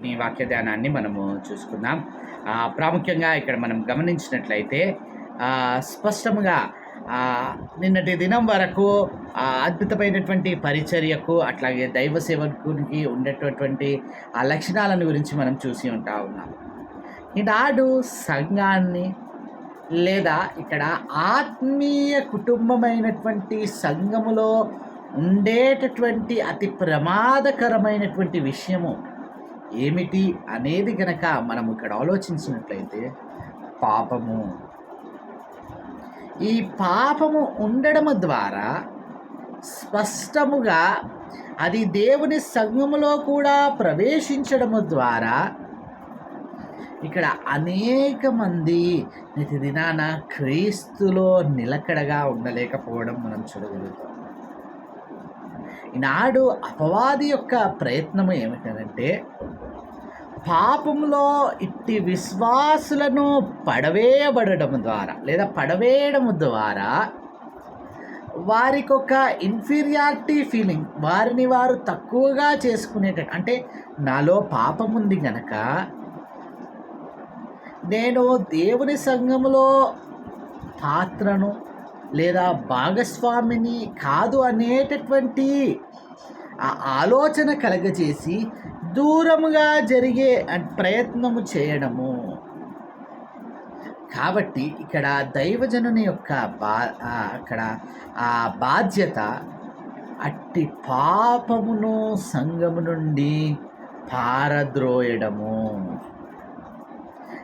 ఈ వాక్య ధ్యానాన్ని మనము చూసుకుందాం. ప్రాముఖ్యంగా ఇక్కడ మనం గమనించినట్లయితే స్పష్టంగా నిన్నటి దినం వరకు అద్భుతమైనటువంటి పరిచర్యకు అట్లాగే దైవ సేవకునికి ఉండేటటువంటి ఆ లక్షణాలను గురించి మనం చూసి ఉంటా ఉన్నాం. ఈనాడు సంఘాన్ని లేదా ఇక్కడ ఆత్మీయ కుటుంబమైనటువంటి సంఘములో ఉండేటటువంటి అతి ప్రమాదకరమైనటువంటి విషయము ఏమిటి అనేది గనక మనం ఇక్కడ ఆలోచించినట్లయితే పాపము. ఈ పాపము ఉండడము ద్వారా స్పష్టముగా అది దేవుని సంఘములో కూడా ప్రవేశించడము ద్వారా ఇక్కడ అనేక మంది నితి దినాన క్రీస్తులో నిలకడగా ఉండలేకపోవడం మనం చూడగలుగుతాం. ఈనాడు అపవాది యొక్క ప్రయత్నం ఏమిటంటే పాపంలో ఇట్టి విశ్వాసులను పడవేయబడడం ద్వారా లేదా పడవేయడం ద్వారా వారికి ఒక ఇన్ఫీరియారిటీ ఫీలింగ్ వారిని వారు తక్కువగా చేసుకునేట అంటే నాలో పాపం ఉంది గనక నేను దేవుని సంఘములో పాత్రను లేదా భాగస్వామిని కాదు అనేటటువంటి ఆ ఆలోచన కలగజేసి దూరముగా జరిగే ప్రయత్నము చేయడము. కాబట్టి ఇక్కడ దైవజనుని యొక్క బా అక్కడ ఆ బాధ్యత అట్టి పాపమును సంఘము నుండి పారద్రోయడము.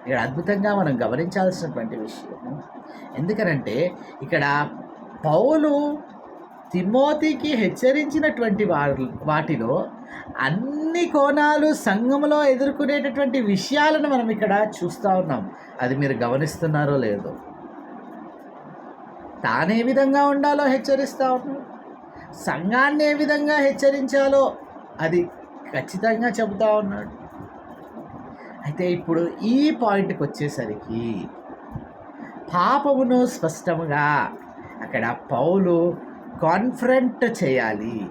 ఇక్కడ అద్భుతంగా మనం గమనించాల్సినటువంటి విషయము ఎందుకనంటే ఇక్కడ పౌలు తిమోతికి హెచ్చరించినటువంటి వారి వాటిలో అన్ని కోణాలు సంఘంలో ఎదుర్కొనేటటువంటి విషయాలను మనం ఇక్కడ చూస్తూ ఉన్నాం. అది మీరు గమనిస్తున్నారో లేదో. తానే విధంగా ఉండాలో హెచ్చరిస్తూ ఉన్నాం. సంఘాన్ని ఏ విధంగా హెచ్చరించాలో అది ఖచ్చితంగా చెబుతా ఉన్నాడు. అయితే ఇప్పుడు ఈ పాయింట్కి వచ్చేసరికి పాపమును స్పష్టముగా అక్కడ పౌలు కాన్ఫరెంట్ చేయాలి.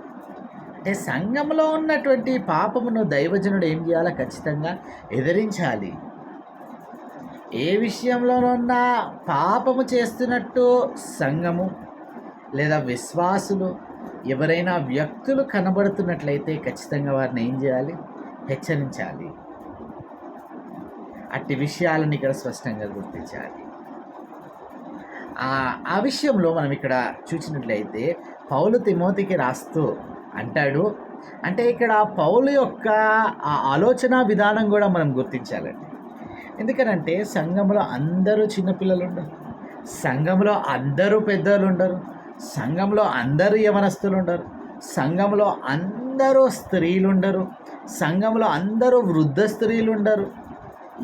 అంటే సంఘంలో ఉన్నటువంటి పాపమును దైవజనుడు ఏం చేయాలో? ఖచ్చితంగా ఎదిరించాలి. ఏ విషయంలోనున్నా పాపము చేస్తున్నట్టు సంఘము లేదా విశ్వాసులు ఎవరైనా వ్యక్తులు కనబడుతున్నట్లయితే ఖచ్చితంగా వారిని ఏం చేయాలి? హెచ్చరించాలి. అట్టి విషయాలను ఇక్కడ స్పష్టంగా గుర్తించాలి. ఆ ఆ విషయంలో మనం ఇక్కడ చూసినట్లయితే పౌలు తిమోతికి రాస్తూ అంటాడు. అంటే ఇక్కడ పౌలు యొక్క ఆ ఆలోచన విధానం కూడా మనం గుర్తించాలండి. ఎందుకనంటే సంఘంలో అందరూ చిన్నపిల్లలు ఉండరు సంఘంలో అందరూ పెద్దలు ఉండరు సంఘంలో అందరూ యవనస్తులు ఉండరు సంఘంలో అందరూ స్త్రీలు ఉండరు సంఘంలో అందరూ వృద్ధ స్త్రీలు ఉండరు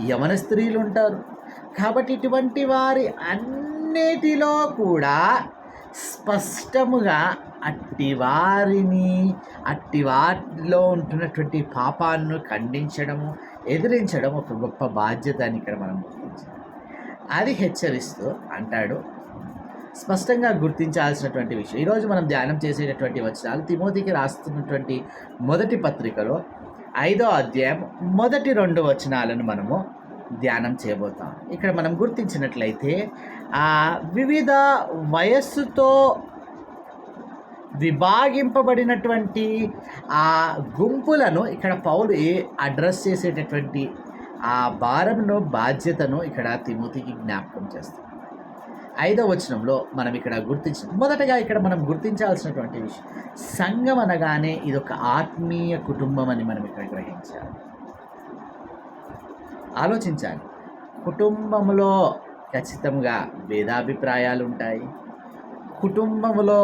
యవన స్త్రీలు ఉంటారు కాబట్టి ఇటువంటి వారి అన్నిటిలో కూడా స్పష్టముగా అట్టి వారిని అట్టి వారిలో ఉంటున్నటువంటి పాపాలను ఖండించడము ఎదిరించడం ఒక గొప్ప బాధ్యత అని ఇక్కడ మనం గుర్తించాలి. అది హెచ్చరిస్తూ అంటాడు. స్పష్టంగా గుర్తించాల్సినటువంటి విషయం ఈరోజు మనం ధ్యానం చేసేటటువంటి వచనాలు తిమోతికి రాస్తున్నటువంటి మొదటి పత్రికలో ఐదో అధ్యాయం మొదటి రెండు వచనాలను మనము ధ్యానం చేయబోతాం. ఇక్కడ మనం గుర్తించినట్లయితే ఆ వివిధ వయస్సుతో విభాగింపబడినటువంటి ఆ గుంపులను ఇక్కడ పౌలు ఏ అడ్రస్ చేసేటటువంటి ఆ భారంను బాధ్యతను ఇక్కడ తిమోతికి జ్ఞాపకం చేస్తాం ఐదో వచనంలో మనం ఇక్కడ గుర్తించి మొదటగా ఇక్కడ మనం గుర్తించాల్సినటువంటి విషయం సంఘం అనగానే ఇది ఒక ఆత్మీయ కుటుంబం అని మనం ఇక్కడ గ్రహించాలి. ఆలోచించాలి. కుటుంబంలో ఖచ్చితంగా భేదాభిప్రాయాలు ఉంటాయి కుటుంబంలో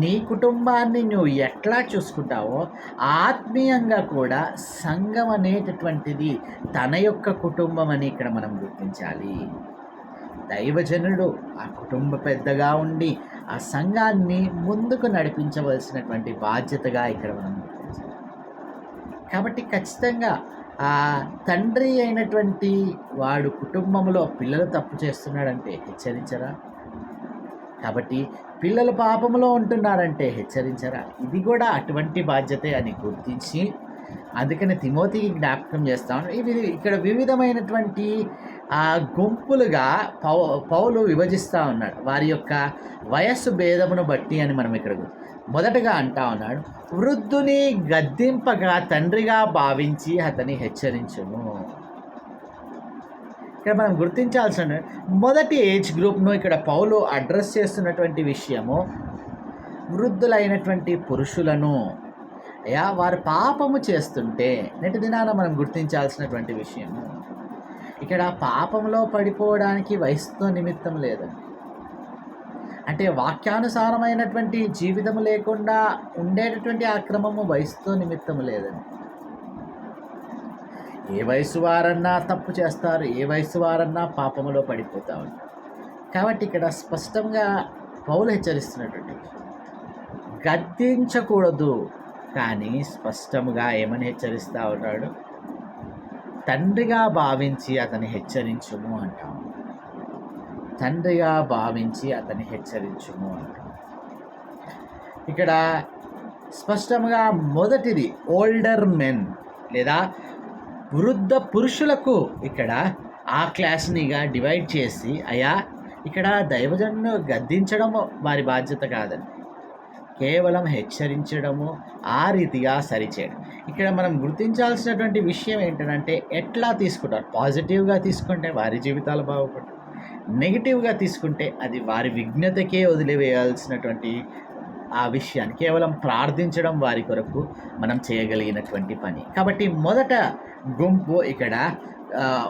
నీ కుటుంబాన్ని నువ్వు ఎట్లా చూసుకుంటావో ఆత్మీయంగా కూడా సంఘం అనేటటువంటిది తన యొక్క కుటుంబం అని ఇక్కడ మనం గుర్తించాలి. దైవజనుడు ఆ కుటుంబ పెద్దగా ఉండి ఆ సంఘాన్ని ముందుకు నడిపించవలసినటువంటి బాధ్యతగా ఇక్కడ మనం గుర్తించాలి. కాబట్టి ఖచ్చితంగా ఆ తండ్రి అయినటువంటి వాడు కుటుంబంలో పిల్లలు తప్పు చేస్తున్నాడంటే హెచ్చరించరా? కాబట్టి పిల్లలు పాపంలో ఉంటున్నారంటే హెచ్చరించరా? ఇది కూడా అటువంటి బాధ్యతే అని గుర్తించి అందుకని తిమోతికి జ్ఞాపకం చేస్తాను. ఇవి ఇక్కడ వివిధమైనటువంటి ఆ గుంపులుగా పౌ పౌలు విభజిస్తూ ఉన్నాడు. వారి యొక్క వయస్సు భేదమును బట్టి అని మనం ఇక్కడ మొదటగా అంటా ఉన్నాడు. వృద్ధుని గద్దింపగా తండ్రిగా భావించి అతని హెచ్చరించుము ఇక్కడ మనం గుర్తించాల్సిన మొదటి ఏజ్ గ్రూప్ను ఇక్కడ పౌలు అడ్రస్ చేస్తున్నటువంటి విషయము వృద్ధులైనటువంటి పురుషులను యా వారు పాపము చేస్తుంటే నేటి దినాన మనం గుర్తించాల్సినటువంటి విషయము ఇక్కడ పాపంలో పడిపోవడానికి వయసుతో నిమిత్తం లేదండి అంటే వాక్యానుసారమైనటువంటి జీవితం లేకుండా ఉండేటటువంటి అక్రమము వయసుతో నిమిత్తం లేదండి. ఏ వయసు వారన్నా తప్పు చేస్తారు ఏ వయసు వారన్నా పాపములో పడిపోతూ. ఉంటారు కాబట్టి ఇక్కడ స్పష్టంగా పౌలు హెచ్చరిస్తున్నటువంటి గద్దించకూడదు. కానీ స్పష్టముగా ఏమని హెచ్చరిస్తూ ఉన్నాడు? తండ్రిగా భావించి అతని హెచ్చరించుము అంటాం తండ్రిగా భావించి అతని హెచ్చరించుము అంటాం ఇక్కడ స్పష్టంగా మొదటిది ఓల్డర్ మెన్ లేదా వృద్ధ పురుషులకు ఇక్కడ ఆ క్లాస్నిగా డివైడ్ చేసి అయా ఇక్కడ దైవజన్ను గద్దించడం వారి బాధ్యత కాదండి కేవలం హెచ్చరించడము ఆ రీతిగా సరిచేయడం. ఇక్కడ మనం గుర్తించాల్సినటువంటి విషయం ఏంటంటే ఎట్లా తీసుకుంటారు? పాజిటివ్గా తీసుకుంటే వారి జీవితాలు బాగుపడతాయి నెగిటివ్గా తీసుకుంటే అది వారి విఘ్నతకే వదిలివేయాల్సినటువంటి ఆ విషయాన్ని కేవలం ప్రార్థించడం వారి కొరకు మనం చేయగలిగినటువంటి పని. కాబట్టి మొదట గుంపు ఇక్కడ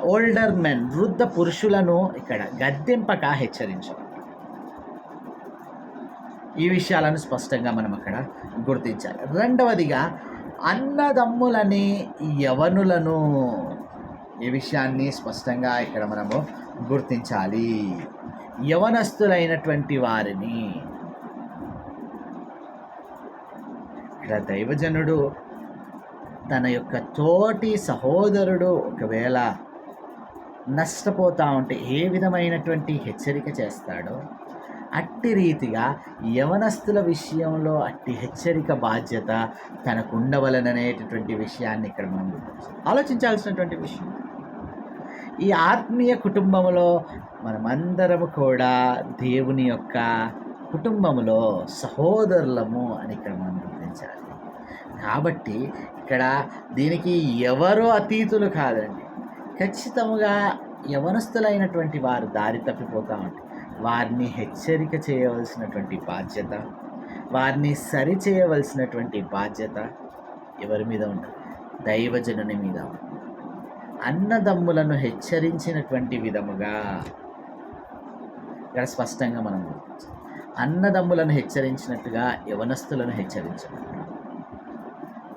ఓల్డర్ మెన్ వృద్ధ పురుషులను ఇక్కడ గద్దెంపక హెచ్చరించడం. ఈ విషయాలను స్పష్టంగా మనం అక్కడ గుర్తించాలి. రెండవదిగా అన్నదమ్ములని యవనులను ఈ విషయాన్ని స్పష్టంగా ఇక్కడ మనము గుర్తించాలి. యవనస్తులైనటువంటి వారిని. ఇక్కడ దైవజనుడు తన యొక్క తోటి సహోదరుడు ఒకవేళ నష్టపోతా ఉంటే ఏ విధమైనటువంటి హెచ్చరిక చేస్తాడో అట్టి రీతిగా యవనస్తుల విషయంలో అట్టి హెచ్చరిక బాధ్యత తనకు ఉండవలననేటటువంటి విషయాన్ని ఇక్కడ మనం ఆలోచించాల్సినటువంటి విషయం. ఈ ఆత్మీయ కుటుంబంలో మనమందరము కూడా దేవుని యొక్క కుటుంబములో సహోదరులము అని ఇక్కడ మనం గుర్తించాలి. కాబట్టి ఇక్కడ దీనికి ఎవరో అతీతులు కాదండి. ఖచ్చితముగా యవనస్తులైనటువంటి వారు దారి తప్పిపోతూ ఉంటారు. వారిని హెచ్చరిక చేయవలసినటువంటి బాధ్యత వారిని సరి చేయవలసినటువంటి బాధ్యత ఎవరి మీద ఉంటుంది? దైవజనుని మీద అన్నదమ్ములను హెచ్చరించినటువంటి విధముగా ఇక్కడ స్పష్టంగా మనం అన్నదమ్ములను హెచ్చరించినట్టుగా యవనస్తులను హెచ్చరించడం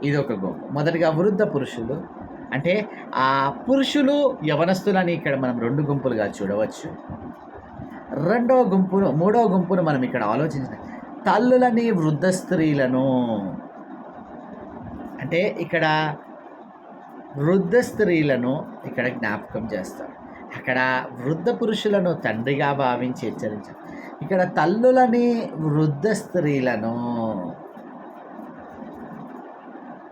ఇది ఒక గొప్ప. మొదటిగా వృద్ధ పురుషులు. అంటే ఆ పురుషులు యవనస్తులని ఇక్కడ మనం రెండు గుంపులుగా చూడవచ్చు. రెండో గుంపును మూడో గుంపును మనం ఇక్కడ ఆలోచించిన తల్లులని వృద్ధ స్త్రీలను. అంటే ఇక్కడ వృద్ధ స్త్రీలను ఇక్కడ జ్ఞాపకం చేస్తారు. అక్కడ వృద్ధ పురుషులను తండ్రిగా భావించి హెచ్చరించారు ఇక్కడ తల్లులని వృద్ధ స్త్రీలను.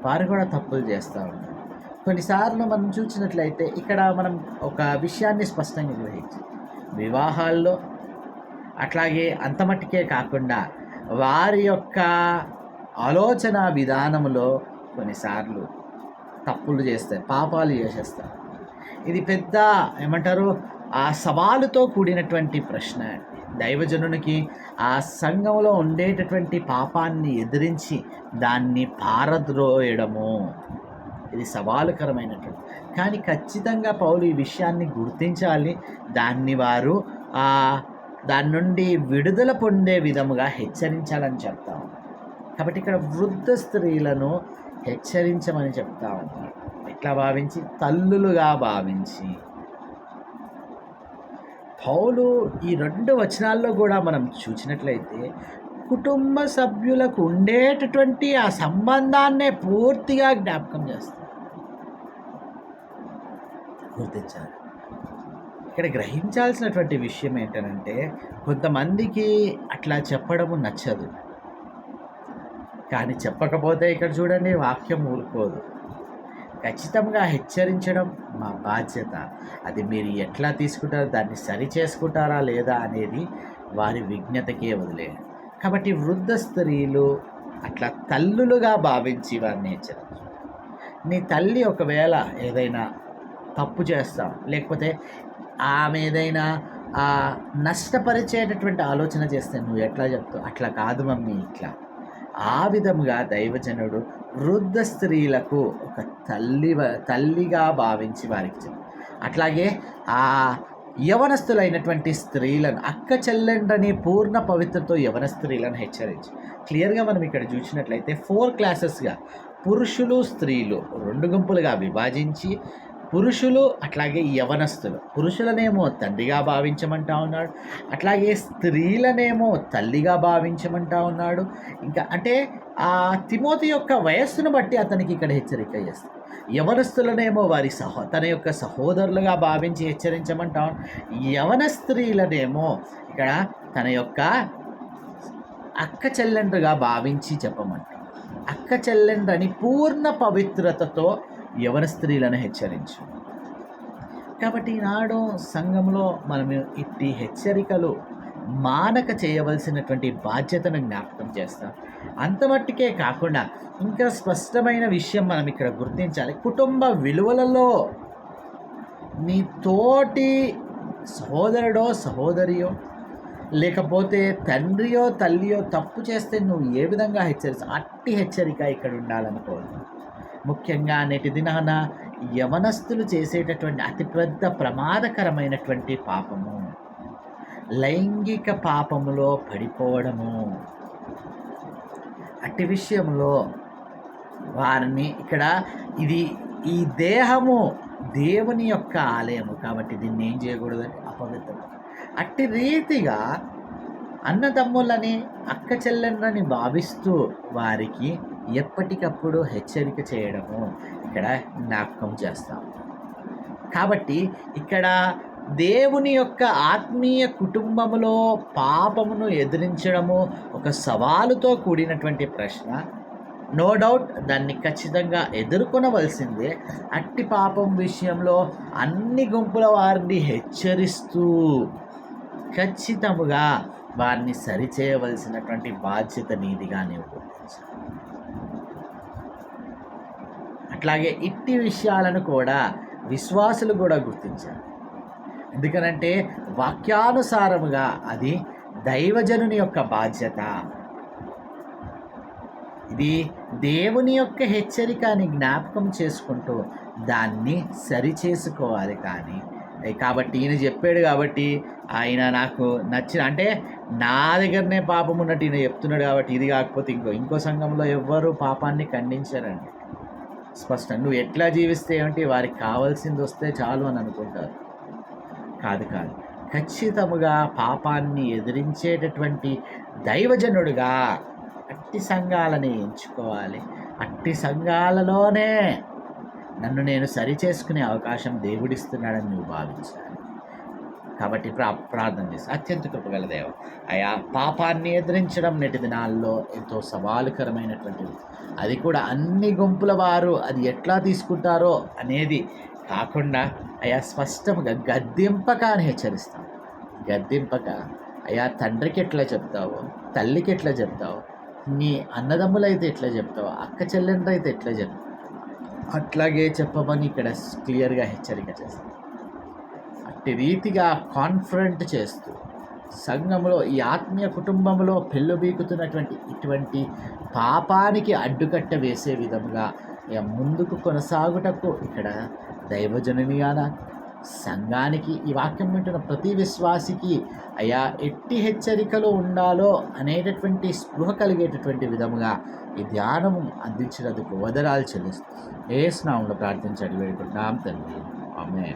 వారు కూడా తప్పులు చేస్తూ ఉంటారు. కొన్నిసార్లు మనం చూసినట్లయితే ఇక్కడ మనం ఒక విషయాన్ని స్పష్టంగా గ్రహించాం వివాహాల్లో అట్లాగే అంతమట్టుకే కాకుండా వారి యొక్క ఆలోచన విధానంలో కొన్నిసార్లు తప్పులు చేస్తారు పాపాలు చేసేస్తారు. ఇది పెద్ద ఏమంటారు? ఆ సవాలుతో కూడినటువంటి ప్రశ్న. దైవజనునికి ఆ సంఘంలో ఉండేటటువంటి పాపాన్ని ఎదిరించి దాన్ని పారద్రోయడము. ఇది సవాలుకరమైనటువంటి. కానీ ఖచ్చితంగా పౌలు ఈ విషయాన్ని గుర్తించాలి. దాన్ని వారు ఆ దాని నుండి విడుదల పొందే విధముగా హెచ్చరించాలని చెప్తా కాబట్టి ఇక్కడ వృద్ధ స్త్రీలను హెచ్చరించమని చెప్తా ఉన్నారు. ఎట్లా భావించి? తల్లులుగా భావించి. పౌలు ఈ రెండు వచనాల్లో కూడా మనం చూసినట్లయితే కుటుంబ సభ్యులకు ఉండేటటువంటి ఆ సంబంధాన్నే పూర్తిగా జ్ఞాపకం చేస్తారు. గుర్తించాలి. ఇక్కడ గ్రహించాల్సినటువంటి విషయం ఏంటంటే కొంతమందికి అట్లా చెప్పడము నచ్చదు. కానీ చెప్పకపోతే ఇక్కడ చూడండి వాక్యం ఊరుకోదు. ఖచ్చితంగా హెచ్చరించడం మా బాధ్యత. అది మీరు ఎట్లా తీసుకుంటారో దాన్ని సరి చేసుకుంటారా లేదా అనేది వారి విజ్ఞతకే వదిలే కాబట్టి వృద్ధ స్త్రీలు అట్లా తల్లులుగా భావించి వారిని హెచ్చరించు నీ తల్లి ఒకవేళ ఏదైనా తప్పు చేస్తాం లేకపోతే ఆమె ఏదైనా ఆ, నష్టపరిచేటటువంటి ఆలోచన చేస్తే నువ్వు ఎట్లా చెప్తావు? అట్లా కాదు మమ్మీ ఇట్లా. ఆ విధముగా దైవజనుడు వృద్ధ స్త్రీలకు ఒక తల్లి తల్లిగా భావించి వారికి చెప్పు. అట్లాగే ఆ యవనస్తులైనటువంటి స్త్రీలను అక్క చెల్లెండని పూర్ణ పవిత్రతో యవన స్త్రీలను హెచ్చరించి. క్లియర్గా మనం ఇక్కడ చూసినట్లయితే ఫోర్ క్లాసెస్గా పురుషులు స్త్రీలు రెండు గుంపులుగా విభజించి పురుషులు అట్లాగే యవనస్తులు. పురుషులనేమో తండ్రిగా భావించమంటా ఉన్నాడు. అట్లాగే స్త్రీలనేమో తల్లిగా భావించమంటా ఉన్నాడు. ఇంకా అంటే ఆ తిమోతి యొక్క వయస్సును బట్టి అతనికి ఇక్కడ హెచ్చరిక చేస్తాడు యవనస్తులనేమో వారి సహో తన యొక్క సహోదరులుగా భావించి హెచ్చరించమంటా ఉన్నాడు. యవన స్త్రీలనేమో ఇక్కడ తన యొక్క అక్క చెల్లెండ్రుగా భావించి చెప్పమంటాం అక్క చెల్లెండ్రని పూర్ణ పవిత్రతతో యవన స్త్రీలను హెచ్చరించు? కాబట్టి ఈనాడు సంఘంలో మనం ఇట్టి హెచ్చరికలు మానక చేయవలసినటువంటి బాధ్యతను జ్ఞాపకం చేస్తాం. అంతమట్టుకే కాకుండా ఇంకా స్పష్టమైన విషయం మనం ఇక్కడ గుర్తించాలి. కుటుంబ విలువలలో నీ తోటి సహోదరుడో సహోదరియో లేకపోతే తండ్రియో తల్లియో తప్పు చేస్తే నువ్వు ఏ విధంగా హెచ్చరిస్తావు? అట్టి హెచ్చరిక ఇక్కడ ఉండాలనుకోవాలి ముఖ్యంగా నేటి దినాన యవనస్తులు చేసేటటువంటి అతిపెద్ద ప్రమాదకరమైనటువంటి పాపము. లైంగిక పాపములో పడిపోవడము. అట్టి విషయంలో వారిని ఇక్కడ ఇది ఈ దేహము దేవుని యొక్క ఆలయము కాబట్టి దీన్ని ఏం చేయకూడదని అపవిత్రం. అట్టి రీతిగా అన్నదమ్ములని అక్క చెల్లెళ్ళని భావిస్తూ వారికి ఎప్పటికప్పుడు హెచ్చరిక చేయడము ఇక్కడ జ్ఞాపకం చేస్తాం. కాబట్టి ఇక్కడ దేవుని యొక్క ఆత్మీయ కుటుంబములో పాపమును ఎదిరించడము ఒక సవాలుతో కూడినటువంటి ప్రశ్న. నో డౌట్ దాన్ని ఖచ్చితంగా ఎదుర్కొనవలసిందే. అట్టి పాపం విషయంలో అన్ని గుంపుల వారిని హెచ్చరిస్తూ ఖచ్చితముగా వారిని సరిచేయవలసినటువంటి బాధ్యత నీదిగా నీవు గుర్తించాలి అట్లాగే ఇట్టి విషయాలను కూడా విశ్వాసులు కూడా గుర్తించారు. ఎందుకనంటే వాక్యానుసారముగా అది దైవజనుని యొక్క బాధ్యత. ఇది దేవుని యొక్క హెచ్చరిక అని జ్ఞాపకం చేసుకుంటూ దాన్ని సరి చేసుకోవాలి కానీ కాబట్టి ఈయన చెప్పాడు కాబట్టి ఆయన నాకు నచ్చిన అంటే నా దగ్గరనే పాపం ఉన్నట్టు ఈయన చెప్తున్నాడు కాబట్టి ఇది కాకపోతే ఇంకో ఇంకో సంఘంలో ఎవ్వరు పాపాన్ని ఖండించారండి. స్పష్టం. నువ్వు ఎట్లా జీవిస్తే ఏమిటి? వారికి కావాల్సింది వస్తే చాలు అని అనుకుంటారు. కాదు కాదు. ఖచ్చితముగా పాపాన్ని ఎదిరించేటటువంటి దైవజనుడుగా అట్టి సంఘాలని ఎంచుకోవాలి. అట్టి సంఘాలలోనే నన్ను నేను సరి చేసుకునే అవకాశం దేవుడిస్తున్నాడని నువ్వు భావించాలి. కాబట్టి ప్రా ప్రార్థన చేసి అత్యంత కృపగల దేవ అయా పాపాన్ని ఎదిరించడం నేటి దినాల్లో ఎంతో సవాలుకరమైనటువంటిది. అది కూడా అన్ని గుంపుల వారు అది ఎట్లా తీసుకుంటారో అనేది కాకుండా అయా స్పష్టంగా గద్దింపక అని హెచ్చరిస్తాం. గద్దింపక అయా తండ్రికి ఎట్లా చెప్తావు తల్లికి ఎట్లా చెప్తావు నీ అన్నదమ్ములైతే ఎట్లా చెప్తావు అక్క చెల్లెండ్రైతే ఎట్లా చెప్తావు అట్లాగే చెప్పమని ఇక్కడ క్లియర్గా హెచ్చరిక చేస్తాం. రీతిగా కాన్ఫరెంట్ చేస్తూ సంఘంలో ఈ ఆత్మీయ కుటుంబంలో పెళ్ళుబీకుతున్నటువంటి ఇటువంటి పాపానికి అడ్డుకట్ట వేసే విధంగా ఇక ముందుకు కొనసాగుటకు ఇక్కడ దైవజనునిగాన సంఘానికి ఈ వాక్యం వింటున్న ప్రతి విశ్వాసికి అయా ఎట్టి హెచ్చరికలో ఉండాలో అనేటటువంటి స్పృహ కలిగేటటువంటి విధముగా ఈ ధ్యానము అందించినందుకు వదరాలు చెల్లిస్తూ ఏ స్నామంలో ప్రార్థించండి వేడుకుంటున్నాం తండ్రి. ఆమె